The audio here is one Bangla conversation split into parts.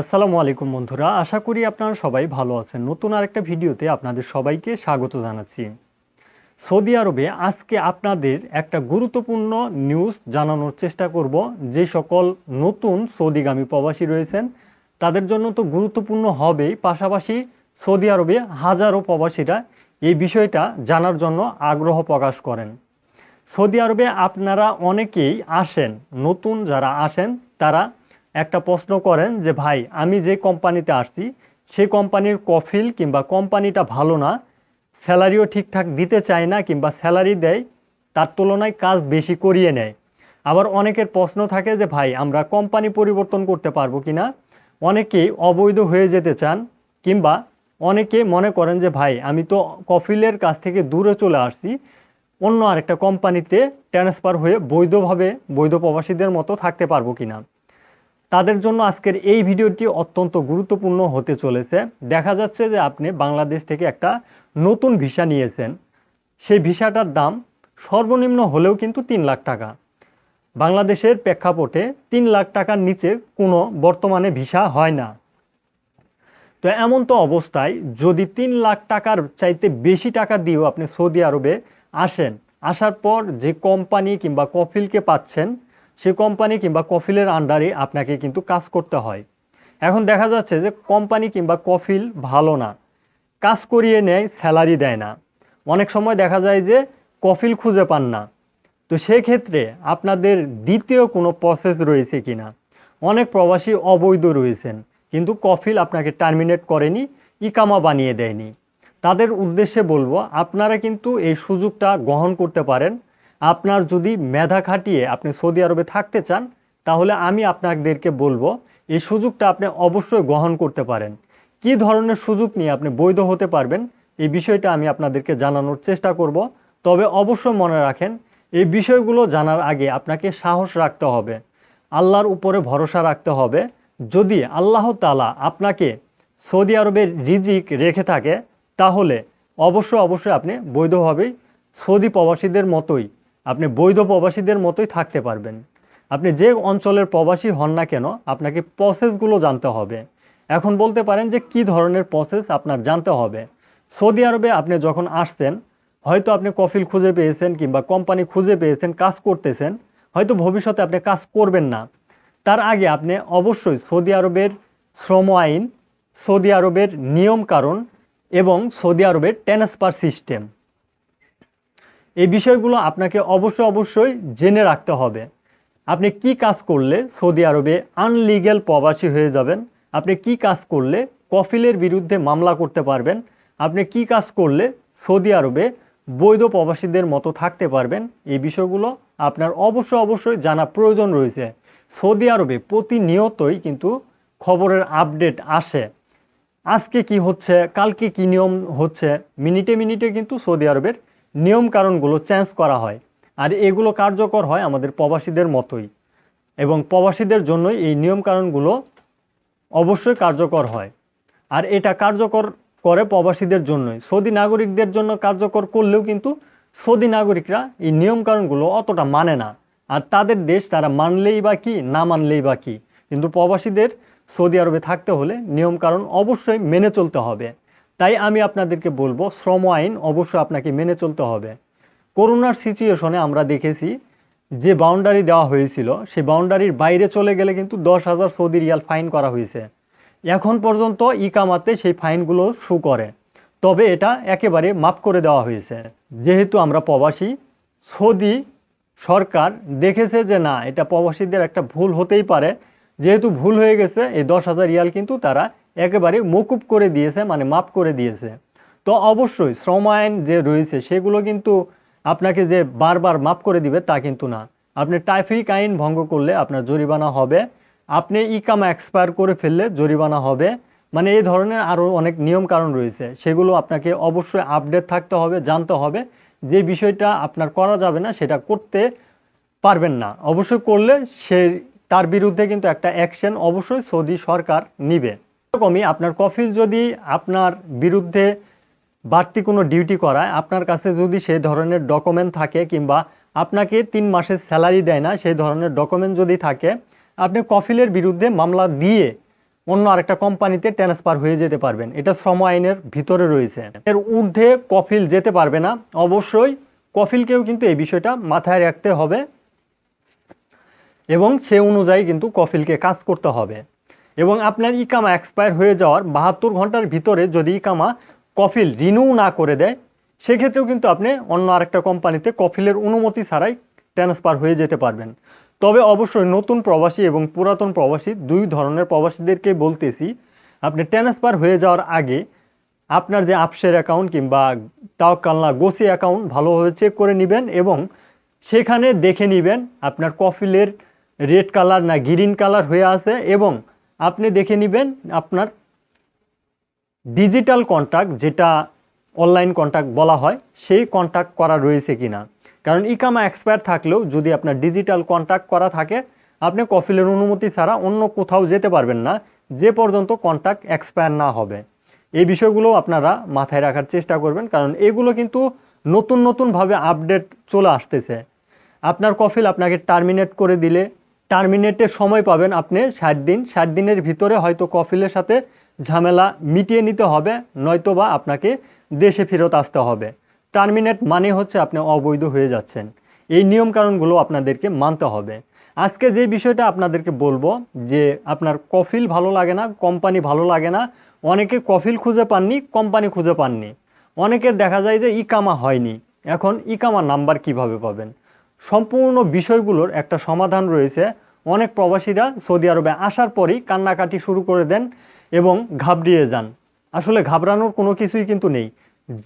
আসসালামু আলাইকুম বন্ধুরা, আশা করি আপনারা সবাই ভালো আছেন। নতুন আরেকটা ভিডিওতে আপনাদের সবাইকে স্বাগত জানাচ্ছি। সৌদি আরবে আজকে আপনাদের একটা গুরুত্বপূর্ণ নিউজ জানানোর চেষ্টা করব। যে সকল নতুন সৌদিগামী প্রবাসী রয়েছেন, তাদের জন্য তো গুরুত্বপূর্ণ হবেই। পাশাপাশি সৌদি আরবে হাজারো প্রবাসীরা এই বিষয়টা জানার জন্য আগ্রহ প্রকাশ করেন। সৌদি আরবে আপনারা অনেকেই আসেন, নতুন যারা আসেন, তারা একটা প্রশ্ন করেন যে, ভাই, আমি যে কোম্পানিতে আসছি সেই কোম্পানির কফিল কিংবা কোম্পানিটা ভালো না, স্যালারিও ঠিকঠাক দিতে চায় না কিংবা স্যালারি দেয়, তার তুলনায় কাজ বেশি করিয়ে নেয়। আবার অনেকের প্রশ্ন থাকে যে, ভাই, আমরা কোম্পানি পরিবর্তন করতে পারব কি না? অনেকেই অবৈধ হয়ে যেতে চান কিংবা অনেকে মনে করেন যে, ভাই, আমি তো কফিলের কাছ থেকে দূরে চলে আসছি, অন্য আরেকটা কোম্পানিতে ট্রান্সফার হয়ে বৈধভাবে বৈধ প্রবাসীদের মতো থাকতে পারব কিনা তাদের জন্য আজকের এই ভিডিওটি অত্যন্ত গুরুত্বপূর্ণ হতে চলেছে। দেখা যাচ্ছে যে আপনি বাংলাদেশ থেকে একটা নতুন ভিসা নিয়েছেন। সেই ভিসাটার দাম সর্বনিম্ন হলেও কিন্তু তিন লাখ টাকা। বাংলাদেশের প্রেক্ষাপটে তিন লাখ টাকার নিচে কোনো বর্তমানে ভিসা হয় না। তো এমন তো অবস্থায় যদি তিন লাখ টাকার চাইতে বেশি টাকা দিয়েও আপনি সৌদি আরবে আসেন, আসার পর যে কোম্পানি কিংবা কফিলকে পাচ্ছেন সে কোম্পানি কিংবা কফিলের আন্ডারে আপনাকে কিন্তু কাজ করতে হয়। এখন দেখা যাচ্ছে যে কোম্পানি কিংবা কফিল ভালো না। কাজ করিয়ে নেয়, স্যালারি দেয় না। অনেক সময় দেখা যায় যে কফিল খুঁজে পান না। তো সেক্ষেত্রে আপনাদের দ্বিতীয় কোনো প্রসেস রয়েছে কিনা? অনেক প্রবাসী অবৈধ রয়েছেন, কিন্তু কফিল আপনাকে টার্মিনেট করেনি, ইকামা বানিয়ে দেয়নি। তাদের উদ্দেশ্যে বলব, আপনারা কিন্তু এই সুযোগটা গ্রহণ করতে পারেন। আপনার যদি মেধা খাটিয়ে আপনি সৌদি আরবে থাকতে চান, তাহলে আমি আপনাদেরকে বলব, এই সুযোগটা আপনি অবশ্যই গ্রহণ করতে পারেন। কি ধরনের সুযোগ নিয়ে আপনি বৈধ হতে পারবেন, এই বিষয়টা আমি আপনাদেরকে জানানোর চেষ্টা করব। তবে অবশ্যই মনে রাখেন, এই বিষয়গুলো জানার আগে আপনাকে সাহস রাখতে হবে। আল্লাহর উপরে ভরসা রাখতে হবে। যদি আল্লাহ তালা আপনাকে সৌদি আরবের রিজিক রেখে থাকে, তাহলে অবশ্যই অবশ্যই আপনি বৈধভাবেই সৌদি প্রবাসীদের মতোই আপনি বৈধ প্রবাসীদের মতোই থাকতে পারবেন। আপনি যে অঞ্চলের প্রবাসী হন না কেন, আপনাকে প্রসেসগুলো জানতে হবে। এখন বলতে পারেন যে কি ধরনের প্রসেস আপনার জানতে হবে। সৌদি আরবে আপনি যখন আসছেন, হয়তো আপনি কফিল খুঁজে পেয়েছেন কিংবা কোম্পানি খুঁজে পেয়েছেন, কাজ করতেছেন, হয়তো ভবিষ্যতে আপনি কাজ করবেন না। তার আগে আপনি অবশ্যই সৌদি আরবের শ্রম আইন, সৌদি আরবের নিয়ম কারণ এবং সৌদি আরবের ট্রান্সফার সিস্টেম। এই বিষয়গুলো আপনাকে অবশ্যই অবশ্যই জেনে রাখতে হবে। আপনি কি কাজ করলে সৌদি আরবে আনলিগ্যাল প্রবাসী হয়ে যাবেন? আপনি কি কাজ করলে কফিলের বিরুদ্ধে মামলা করতে পারবেন? আপনি কি কাজ করলে সৌদি আরবে বৈধ প্রবাসীদের মতো থাকতে পারবেন? এই বিষয়গুলো আপনার অবশ্যই অবশ্যই জানা প্রয়োজন রয়েছে। সৌদি আরবে প্রতিনিয়তই কিন্তু খবরের আপডেট আসে। আজকে কি হচ্ছে? কালকে কি নিয়ম হচ্ছে? মিনিটে মিনিটে কিন্তু সৌদি আরবের নিয়ম কারণগুলো চেঞ্জ করা হয়। আর এগুলো কার্যকর হয় আমাদের প্রবাসীদের মতোই। এবং প্রবাসীদের জন্যই এই নিয়ম কারণগুলো অবশ্যই কার্যকর হয়। আর এটা কার্যকর করে প্রবাসীদের জন্যই। সৌদি নাগরিকদের জন্য কার্যকর করলেও কিন্তু সৌদি নাগরিকরা এই নিয়ম কারণগুলো অতটা মানে না। আর তাদের দেশ তারা মানলেই বা কি, না মানলেই বা কি। কিন্তু প্রবাসীদের সৌদি আরবে থাকতে হলে নিয়ম কারণ অবশ্যই মেনে চলতে হবে। তাই আমি আপনাদেরকে বলব, শ্রম আইন অবশ্যই আপনাকে মেনে চলতে হবে। করোনার সিচুয়েশনে আমরা দেখেছি, যে বাউন্ডারি দেওয়া হয়েছিল সেই বাউন্ডারির বাইরে চলে গেলে কিন্তু দশ হাজার সৌদি রিয়াল ফাইন করা হয়েছে। এখন পর্যন্ত ইকামাতে সেই ফাইনগুলো শু করে। তবে এটা একেবারে মাফ করে দেওয়া হয়েছে। যেহেতু আমরা প্রবাসী, সৌদি সরকার দেখেছে যে না, এটা প্রবাসীদের একটা ভুল হতেই পারে। যেহেতু ভুল হয়ে গেছে, এই দশ হাজার রিয়াল কিন্তু তারা একেবারে মকুব করে দিয়েছে মানে মাফ করে দিয়েছে। তো অবশ্যই শ্রম আইন যে রয়েছে, সেগুলো কিন্তু আপনাকে যে বারবার মাফ করে দিবে তা কিন্তু না। আপনি ট্রাফিক আইন ভঙ্গ করলে আপনার জরিমানা হবে। আপনি ইকামা এক্সপায়ার করে ফেললে জরিমানা হবে। মানে এই ধরনের আরও অনেক নিয়ম কারণ রয়েছে, সেগুলো আপনাকে অবশ্যই আপডেট থাকতে হবে, জানতে হবে। যে বিষয়টা আপনার করা যাবে না, সেটা করতে পারবেন না। অবশ্যই করলে সে, তার বিরুদ্ধে কিন্তু একটা অ্যাকশন অবশ্যই সৌদি সরকার নিবে। এরকমই আপনার কফিল যদি আপনার বিরুদ্ধে বাড়তি কোনো ডিউটি করায়, আপনার কাছে যদি সেই ধরনের ডকুমেন্ট থাকে কিংবা আপনাকে তিন মাসের স্যালারি দেয় না, সেই ধরনের ডকুমেন্ট যদি থাকে, আপনি কফিলের বিরুদ্ধে মামলা দিয়ে অন্য আরেকটা কোম্পানিতে ট্রান্সফার হয়ে যেতে পারবেন। এটা শ্রম আইনের ভিতরে রয়েছে। এর ঊর্ধ্বে কফিল যেতে পারবে না। অবশ্যই কফিলকেও কিন্তু এই বিষয়টা মাথায় রাখতে হবে এবং সে অনুযায়ী কিন্তু কফিলকে কাজ করতে হবে। এবং আপনার ইকামা এক্সপায়ার হয়ে যাওয়ার বাহাত্তর ঘণ্টার ভিতরে যদি ইকামা কফিল রিনিউ না করে দেয়, সেক্ষেত্রেও কিন্তু আপনি অন্য আরেকটা কোম্পানিতে কফিলের অনুমতি ছাড়াই ট্রান্সফার হয়ে যেতে পারবেন। তবে অবশ্যই নতুন প্রবাসী এবং পুরাতন প্রবাসী, দুই ধরনের প্রবাসীদেরকে বলতেছি, আপনি ট্রান্সফার হয়ে যাওয়ার আগে আপনার যে আপসের অ্যাকাউন্ট কিংবা তাওকালনা গোসি অ্যাকাউন্ট ভালোভাবে চেক করে নেবেন এবং সেখানে দেখে নেবেন আপনার কফিলের রেড কালার না গ্রিন কালার হয়ে আছে এবং আপনি দেখে নেবেন আপনার ডিজিটাল কন্ট্যাক্ট যেটা অনলাইন কন্ট্যাক্ট বলা হয়, সেই কন্ট্যাক্ট করা রয়েছে কি না কারণ ইকামা এক্সপায়ার থাকলেও যদি আপনার ডিজিটাল কন্ট্যাক্ট করা থাকে, আপনি কফিলের অনুমতি ছাড়া অন্য কোথাও যেতে পারবেন না, যে পর্যন্ত কন্ট্যাক্ট এক্সপায়ার না হবে। এই বিষয়গুলো আপনারা মাথায় রাখার চেষ্টা করবেন, কারণ এগুলো কিন্তু নতুন নতুনভাবে আপডেট চলে আসতেছে। আপনার কফিল আপনাকে টার্মিনেট করে দিলে টার্মিনেটের সময় পাবেন আপনি ষাট দিন। ষাট দিনের ভিতরে হয়তো কফিলের সাথে ঝামেলা মিটিয়ে নিতে হবে, নয়তোবা আপনাকে দেশে ফেরত আসতে হবে। টার্মিনেট মানে হচ্ছে আপনি অবৈধ হয়ে যাচ্ছেন। এই নিয়মকানুনগুলো আপনাদেরকে মানতে হবে। আজকে যে বিষয়টা আপনাদেরকে বলব, যে আপনার কফিল ভালো লাগে না, কোম্পানি ভালো লাগে না, অনেকে কফিল খুঁজে পাননি, কোম্পানি খুঁজে পাননি। অনেকের দেখা যায় যে ইকামা হয়নি। এখন ইকামা নাম্বার কীভাবে পাবেন? সম্পূর্ণ বিষয়গুলোর একটা সমাধান রয়েছে। অনেক প্রবাসীরা সৌদি আরবে আসার পরই কান্নাকাটি শুরু করে দেন এবং ঘাবড়িয়ে যান। আসলে ঘাবড়ানোর কোনো কিছুই কিন্তু নেই।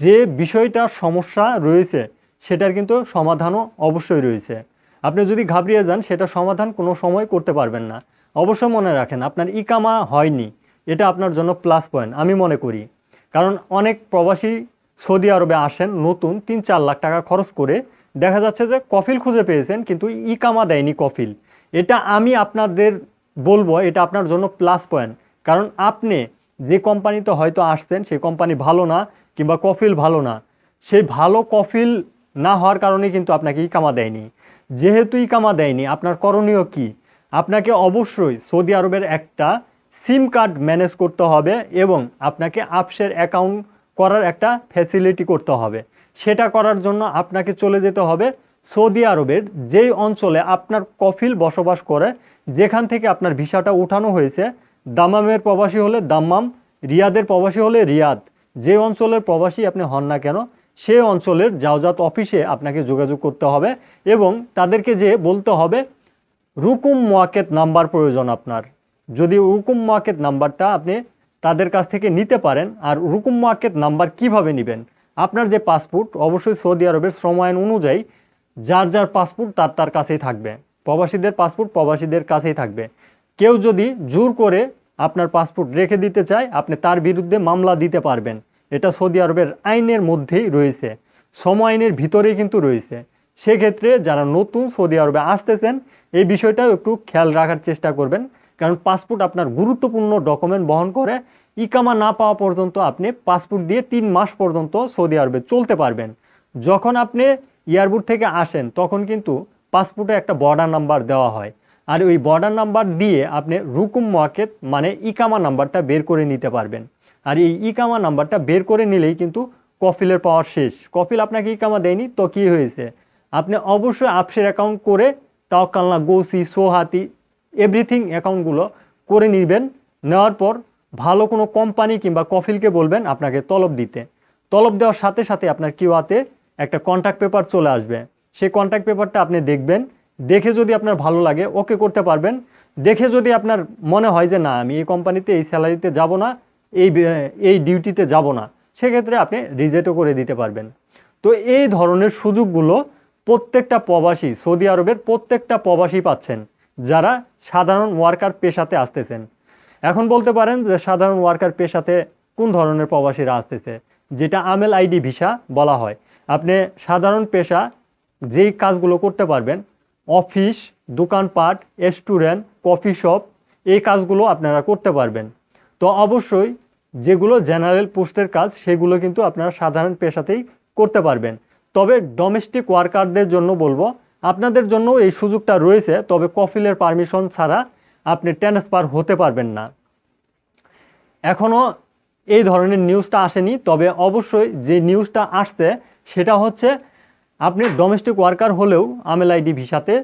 যে বিষয়টার সমস্যা রয়েছে, সেটার কিন্তু সমাধানও অবশ্যই রয়েছে। আপনি যদি ঘাবড়িয়ে যান, সেটা সমাধান কোনো সময় করতে পারবেন না। অবশ্যই মনে রাখেন, আপনার ইকামা হয়নি। এটা আপনার জন্য প্লাস পয়েন্ট আমি মনে করি। কারণ অনেক প্রবাসী সৌদি আরবে আসেন নতুন তিন চার লাখ টাকা খরচ করে। দেখা যাচ্ছে যে কফিল খুঁজে পেয়েছেন, কিন্তু ইকামা দেয়নি কফিল। এটা আমি আপনাদের বলব, এটা আপনার জন্য প্লাস পয়েন্ট কারণ আপনি যে কোম্পানিতে হয়তো আসছেন সেই কোম্পানি ভালো না কিংবা কফিল ভালো না। সেই ভালো কফিল না হওয়ার কারণে কিন্তু আপনাকে ইকামা দেয়নি। যেহেতু ইকামা দেয়নি, আপনার করণীয় কি? আপনাকে অবশ্যই সৌদি আরবের একটা সিম কার্ড ম্যানেজ করতে হবে এবং আপনাকে আপসের অ্যাকাউন্ট করার একটা ফ্যাসিলিটি করতে হবে। সেটা করার জন্য আপনাকে চলে যেতে হবে সৌদি আরবের যেই অঞ্চলে আপনার কফিল বসবাস করে, যেখান থেকে আপনার ভিসাটা উঠানো হয়েছে, দামামের প্রবাসী হলে দাম্মাম, রিয়াদের প্রবাসী হলে রিয়াদ। যে অঞ্চলের প্রবাসী আপনি হন না কেন, সেই অঞ্চলের যাওজাত অফিসে আপনাকে যোগাযোগ করতে হবে এবং তাদেরকে যে বলতে হবে, রুকুম মোয়াকেত নাম্বার প্রয়োজন আপনার। যদি রুকুম মোয়াকেত নাম্বারটা আপনি তাদের কাছ থেকে নিতে পারেন, আর রুকুম মোয়াকেত নাম্বার কীভাবে নেবেন? আপনার যে পাসপোর্ট, অবশ্যই সৌদি আরবের শ্রম আইন অনুযায়ী যার যার পাসপোর্ট তার তার কাছেই থাকবে। প্রবাসীদের পাসপোর্ট প্রবাসীদের কাছেই থাকবে। কেউ যদি জোর করে আপনার পাসপোর্ট রেখে দিতে চায়, আপনি তার বিরুদ্ধে মামলা দিতে পারবেন। এটা সৌদি আরবের আইনের মধ্যেই রয়েছে। শ্রম আইনের ভিতরেই কিন্তু রয়েছে। সেক্ষেত্রে যারা নতুন সৌদি আরবে আসতেছেন, এই বিষয়টাও একটু খেয়াল রাখার চেষ্টা করবেন। কারণ পাসপোর্ট আপনার গুরুত্বপূর্ণ ডকুমেন্ট বহন করে, ইকামা না পাওয়া পর্যন্ত আপনি পাসপোর্ট দিয়ে তিন মাস পর্যন্ত সৌদি আরবে চলতে পারবেন। যখন আপনি এয়ারপোর্ট থেকে আসেন, তখন কিন্তু পাসপোর্টে একটা বর্ডার নাম্বার দেওয়া হয়। আর ওই বর্ডার নাম্বার দিয়ে আপনি রুকুম মোয়াকেত মানে ইকামা নাম্বারটা বের করে নিতে পারবেন। আর এই ইকামা নাম্বারটা বের করে নিলেই কিন্তু কফিলের পাওয়ার শেষ। কফিল আপনাকে ইকামা দেয়নি, তো কী হয়েছে? আপনি অবশ্যই আপসের অ্যাকাউন্ট করে তাওকালনা গোসি, সোহাতি এভরিথিং অ্যাকাউন্টগুলো করে নেবেন। নেওয়ার পর ভালো কোনো কোম্পানি কিংবা কফিলকে বলবেন আপনাকে তলব দিতে। তলব দেওয়ার সাথে সাথে আপনার কিউআতে একটা কন্ট্যাক্ট পেপার চলে আসবে। সেই কন্ট্যাক্ট পেপারটা আপনি দেখবেন। দেখে যদি আপনার ভালো লাগে ওকে করতে পারবেন। দেখে যদি আপনার মনে হয় যে, না, আমি এই কোম্পানিতে এই স্যালারিতে যাব না, এই এই ডিউটিতে যাব না, সেক্ষেত্রে আপনি রিজেক্টও করে দিতে পারবেন। তো এই ধরনের সুযোগগুলো প্রত্যেকটা প্রবাসী, সৌদি আরবের প্রত্যেকটা প্রবাসী পাচ্ছেন, যারা সাধারণ ওয়ার্কার পেশাতে আসতেছেন। এখন বলতে পারেন যে, সাধারণ ওয়ার্কার পেশাতে কোন ধরনের প্রবাসীরা আসতেছে, যেটা আমেল আইডি ভিসা বলা হয়। আপনি সাধারণ পেশা যেই কাজগুলো করতে পারবেন, অফিস, দোকানপাট, রেস্টুরেন্ট, কফি শপ, এই কাজগুলো আপনারা করতে পারবেন। তো অবশ্যই যেগুলো জেনারেল পোস্টের কাজ, সেগুলো কিন্তু আপনারা সাধারণ পেশাতেই করতে পারবেন। তবে ডোমেস্টিক ওয়ার্কারদের জন্য বলব, আপনাদের জন্য এই সুযোগটা রয়েছে, তবে কফিলের পারমিশন ছাড়া আপনি ট্রান্সফার হতে পারবেন না। এখনও এই ধরনের নিউজটা আসেনি, তবে অবশ্যই যে নিউজটা আসছে সেটা হচ্ছে আপনি ডোমেস্টিক ওয়ার্কার হলেও আমেল আইডি ভিসাতে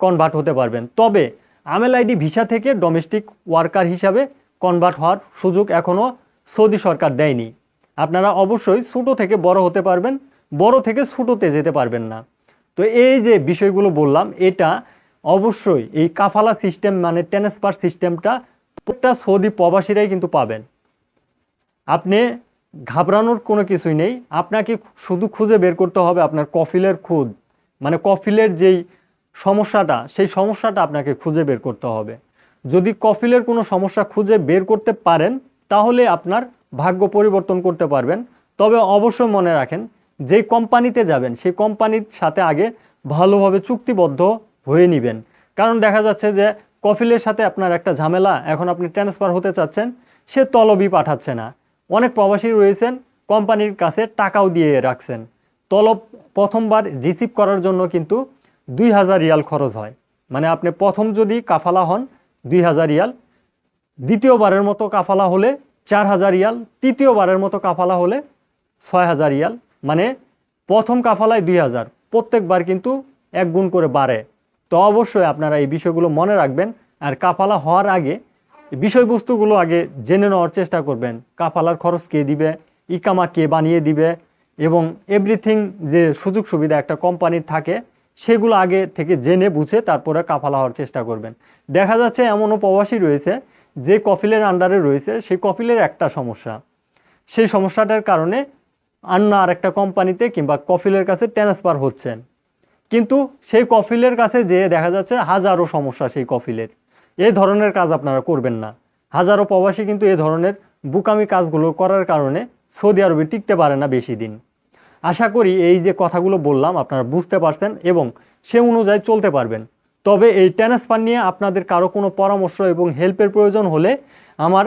কনভার্ট হতে পারবেন। তবে আমেল আইডি ভিসা থেকে ডোমেস্টিক ওয়ার্কার হিসাবে কনভার্ট হওয়ার সুযোগ এখনও সৌদি সরকার দেয়নি। আপনারা অবশ্যই ছোটো থেকে বড় হতে পারবেন, বড় থেকে ছোটোতে যেতে পারবেন না। তো এই যে বিষয়গুলো বললাম, এটা অবশ্যই এই কাফালা সিস্টেম মানে ট্রান্সফার সিস্টেমটা প্রত্যেকটা সৌদি প্রবাসীরাই কিন্তু পাবেন। আপনি ঘাবড়ানোর কোনো কিছুই নেই। আপনাকে শুধু খুঁজে বের করতে হবে আপনার কফিলের খুদ মানে কফিলের যেই সমস্যাটা, সেই সমস্যাটা আপনাকে খুঁজে বের করতে হবে। যদি কফিলের কোনো সমস্যা খুঁজে বের করতে পারেন, তাহলে আপনার ভাগ্য পরিবর্তন করতে পারবেন। তবে অবশ্যই মনে রাখেন, যেই কোম্পানিতে যাবেন, সেই কোম্পানির সাথে আগে ভালোভাবে চুক্তিবদ্ধ হয়ে নেবেন। কারণ দেখা যাচ্ছে যে কফিলের সাথে আপনার একটা ঝামেলা, এখন আপনি ট্রান্সফার হতে চাচ্ছেন, সে তলবি পাঠাচ্ছে না। অনেক প্রবাসী রয়েছেন, কোম্পানির কাছে টাকাও দিয়ে রাখছেন। তলব প্রথমবার রিসিভ করার জন্য কিন্তু দুই হাজার রিয়াল খরচ হয়। মানে আপনি প্রথম যদি কাফালা হন, দুই হাজার রিয়াল। দ্বিতীয়বারের মতো কাফালা হলে চার হাজার রিয়াল। তৃতীয়বারের মতো কাফালা হলে ছয় হাজার রিয়াল। মানে প্রথম কাফালায় দুই হাজার। প্রত্যেকবার কিন্তু এক গুণ করে বাড়ে। তো অবশ্যই আপনারা এই বিষয়গুলো মনে রাখবেন। আর কাফালা হওয়ার আগে বিষয়বস্তুগুলো আগে জেনে নেওয়ার চেষ্টা করবেন। কাফালার খরচ কে দিবে, ইকামা কে বানিয়ে দিবে এবং এভরিথিং যে সুযোগ সুবিধা একটা কোম্পানির থাকে, সেগুলো আগে থেকে জেনে বুঝে তারপরে কাফালা হওয়ার চেষ্টা করবেন। দেখা যাচ্ছে এমনও প্রবাসী রয়েছে যে কফিলের আন্ডারে রয়েছে, সেই কফিলের একটা সমস্যা। সেই সমস্যাটার কারণে অন্য আরেকটা কোম্পানিতে কিংবা কফিলের কাছে ট্রান্সফার হচ্ছেন কিন্তু সেই কফিলের কাছে যেয়ে দেখা যাচ্ছে হাজারো সমস্যা সেই কফিলের। এই ধরনের কাজ আপনারা করবেন না। হাজারো প্রবাসী কিন্তু এই ধরনের বুকামি কাজগুলো করার কারণে সৌদি আরবে টিকতে পারে না বেশি দিন। আশা করি এই যে কথাগুলো বললাম, আপনারা বুঝতে পারছেন এবং সে অনুযায়ী চলতে পারবেন। তবে এই ট্রান্সফার নিয়ে আপনাদের কারও কোনো পরামর্শ এবং হেল্পের প্রয়োজন হলে আমার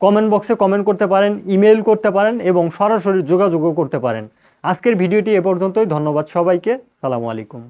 কমেন্ট বক্সে কমেন্ট করতে পারেন ইমেল করতে পারেন এবং সরাসরি যোগাযোগও করতে পারেন। আজকের ভিডিওটি এ পর্যন্তই, ধন্যবাদ সবাইকে, সালামু আলাইকুম।